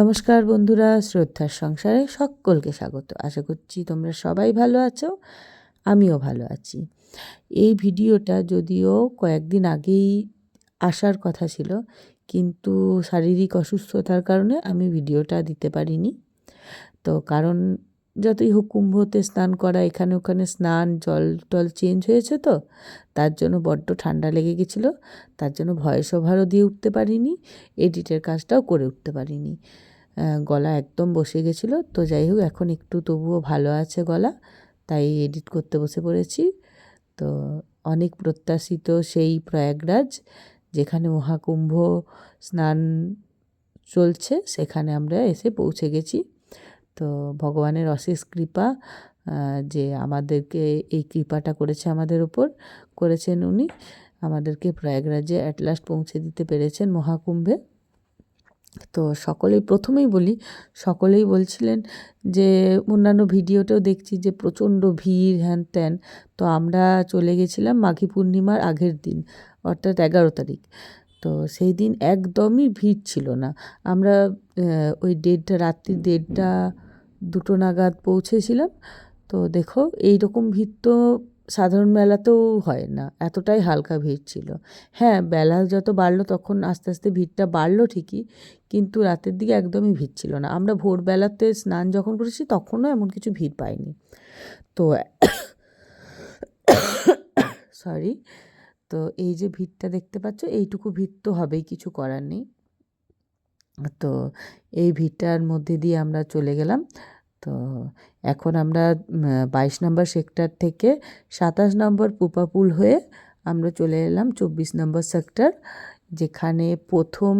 নমস্কার বন্ধুরা, শ্রদ্ধার সংসারে সকলকে স্বাগত। আশা করছি তোমরা সবাই ভালো আছো, আমিও ভালো আছি। এই ভিডিওটা যদিও কয়েকদিন আগেই আসার কথা ছিল, কিন্তু শারীরিক অসুস্থতার কারণে আমি ভিডিওটা দিতে পারিনি। তো কারণ যতই হোক কুম্ভতে স্নান করা, এখানে ওখানে স্নান, জল টল চেঞ্জ হয়েছে তো, তার জন্য বড্ড ঠান্ডা লেগে গেছিল, তার জন্য ভয়েস ওভারও দিয়ে উঠতে পারিনি এডিটের কাজটাও করে উঠতে পারিনি। গলা একদম বসে গেছিল, তো যাই হোক এখন একটু তবুও ভালো আছে গলা, তাই এডিট করতে বসে পড়েছি। তো অনেক প্রত্যাশিত সেই প্রয়াগরাজ, যেখানে মহাকুম্ভ স্নান চলছে, সেখানে আমরা এসে পৌঁছে গেছি। তো ভগবানের অশেষ কৃপা যে আমাদেরকে এই কৃপাটা করেছে আমাদের ওপর করেছেন উনি। আমাদেরকে প্রয়াগরাজে অ্যাট লাস্ট পৌঁছে দিতে পেরেছেন মহাকুম্ভে। তো সকলেই প্রথমেই বলি, সকলেই বলছিলেন যে, অন্যান্য ভিডিওতেও দেখছি যে প্রচণ্ড ভিড়, হ্যান ত্যান। তো আমরা চলে গেছিলাম মাঘী পূর্ণিমার আগের দিন, অর্থাৎ এগারো তারিখ। তো সেই দিন একদমই ভিড় ছিল না। আমরা ওই দেড়টা, রাত্রি দেড়টা দুটো নাগাদ পৌঁছেছিলাম। তো দেখো এই রকম ভিড় তো সাধারণ মেলাতেও হয় না। এতটাই হালকা ভিড় ছিল। হ্যাঁ বেলা যত বাড়লো তখন আস্তে আস্তে ভিড়টা বাড়লো ঠিকই, কিন্তু রাতের দিকে একদমই ভিড় ছিল না। আমরা ভোরবেলাতে স্নান যখন করেছি তখনও এমন কিছু ভিড় পাইনি। তো সরি, তো এই যে ভিড়টা দেখতে পাচ্ছ, এইটুকু ভিড় তো হবেই, কিছু করার নেই। তো এই ভিড়টার মধ্যে দিয়ে আমরা চলে গেলাম। তো এখন আমরা বাইশ নম্বর সেক্টর থেকে সাতাশ নম্বর পুপাপুল হয়ে আমরা চলে এলাম চব্বিশ নম্বর সেক্টর, যেখানে প্রথম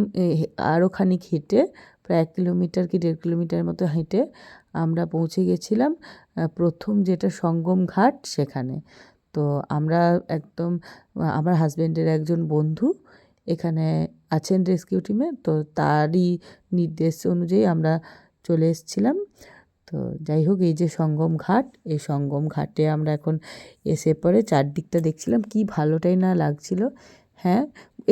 আরও খানিক হেঁটে, প্রায় এক কিলোমিটার কি দেড় কিলোমিটার মতো হেঁটে আমরা পৌঁছে গেছিলাম প্রথম যেটা সঙ্গম ঘাট সেখানে। তো আমরা একদম আমার হাজব্যান্ডের একজন বন্ধু এখানে আছেন রেস্কিউ টিমে তো তারই নির্দেশ অনুযায়ী আমরা চলে এসেছিলাম। তো যাই হোক, এই যে সঙ্গম ঘাট, এই সঙ্গম ঘাটে আমরা এখন এসে পরে চারদিকটা দেখছিলাম, কি ভালোটাই না লাগছিল। হ্যাঁ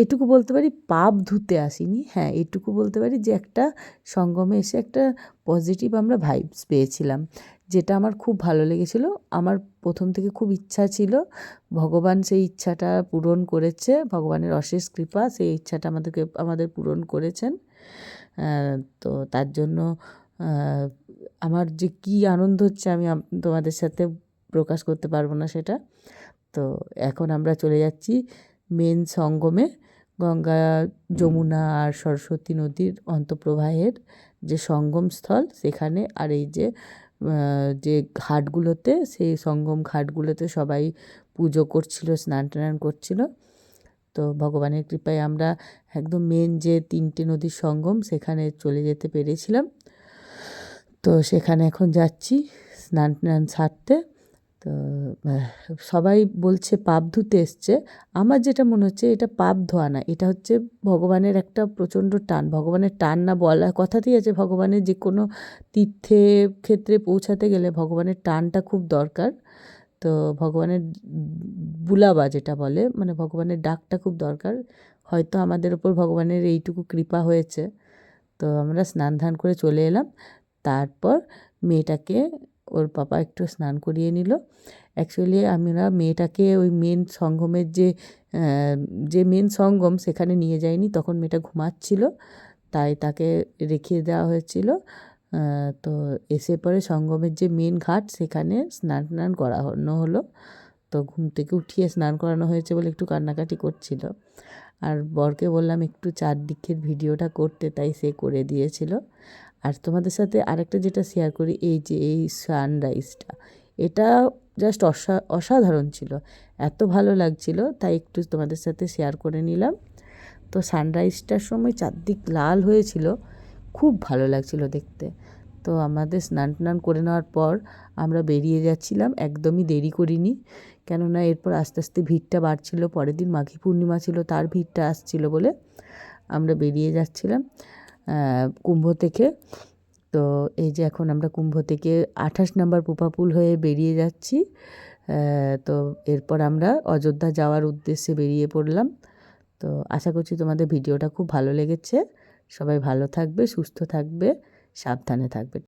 এটুকু বলতে পারি পাপ ধুতে আসিনি। হ্যাঁ এটুকু বলতে পারি যে একটা সঙ্গমে এসে একটা পজিটিভ আমরা ভাইবস পেয়েছিলাম, যেটা আমার খুব ভালো লেগেছিলো। আমার প্রথম থেকে খুব ইচ্ছা ছিল, ভগবান সেই ইচ্ছাটা পূরণ করেছে, ভগবানের অশেষ কৃপা, সেই ইচ্ছাটা আমাদেরকে, আমাদের পূরণ করেছেন। তো তার জন্য আমার যে কী আনন্দ হচ্ছে আমি তোমাদের সাথে প্রকাশ করতে পারব না সেটা। তো এখন আমরা চলে যাচ্ছি মেন সঙ্গমে। গঙ্গা, যমুনা আর সরস্বতী নদীর অন্তঃপ্রবাহের যে সঙ্গম স্থল সেখানে আর এই যে যে ঘাটগুলোতে, সেই সঙ্গম ঘাটগুলোতে সবাই পুজো করছিল, স্নান টান করছিল। তো ভগবানের কৃপায় আমরা একদম মেন যে তিনটে নদীর সঙ্গম সেখানে চলে যেতে পেরেছিলাম। তো সেখানে এখন যাচ্ছি স্নান টান সারতে। তো সবাই বলছে পাপ ধুতে এসছে। আমার যেটা মনে হচ্ছে এটা পাপ ধোয়া না, এটা হচ্ছে ভগবানের একটা প্রচণ্ড টান। ভগবানের টান না বলা কথাতেই আছে, ভগবানের যে কোনো তীর্থে ক্ষেত্রে পৌঁছাতে গেলে ভগবানের টানটা খুব দরকার। তো ভগবানের বুলাবা যেটা বলে মানে ভগবানের ডাকটা খুব দরকার। হয়তো আমাদের ওপর ভগবানের এইটুকু কৃপা হয়েছে। তো আমরা স্নান ধান করে চলে এলাম। তারপর মেয়েটাকে ওর পাপা একটু স্নান করিয়ে নিল। অ্যাকচুয়ালি আমরা মেয়েটাকে ওই মেন সঙ্গমের যে যে মেন সঙ্গম সেখানে নিয়ে যায়নি তখন মেয়েটা ঘুমাচ্ছিল, তাই তাকে রেখে দেওয়া হয়েছিল। তো এসে পরে সঙ্গমের যে মেন ঘাট, সেখানে স্নান টান করানো হলো। তো ঘুম থেকে উঠিয়ে স্নান করানো হয়েছে বলে একটু কান্নাকাটি করছিল। আর বরকে বললাম, একটু চারদিকের ভিডিওটা করতে। তাই সে করে দিয়েছিল। আর তোমাদের সাথে আরেকটা যেটা শেয়ার করি, এই যে এই সানরাইজটা এটা জাস্ট অসা, অসাধারণ ছিল। এত ভালো লাগছিল, তাই একটু তোমাদের সাথে শেয়ার করে নিলাম। তো সানরাইজটার সময় চারদিক লাল হয়েছিল, খুব ভালো লাগছিল দেখতে। তো আমাদের স্নান টান করে নেওয়ার পর আমরা বেরিয়ে যাচ্ছিলাম, একদমই দেরি করিনি। কেননা এরপর আস্তে আস্তে ভিড়টা বাড়ছিল, পরের দিন মাঘী পূর্ণিমা ছিল, তার ভিড়টা আসছিল বলে আমরা বেরিয়ে যাচ্ছিলাম। কুম্ভ থেকে। তো এই যে এখন আমরা কুম্ভ থেকে আঠাশ নাম্বার পোপাপুল হয়ে বেরিয়ে যাচ্ছি। তো এরপর আমরা অযোধ্যা যাওয়ার উদ্দেশ্যে বেরিয়ে পড়লাম। তো আশা করছি তোমাদের ভিডিওটা খুব ভালো লেগেছে। সবাই ভালো থাকবে, সুস্থ থাকবে, সাবধানে থাকবে।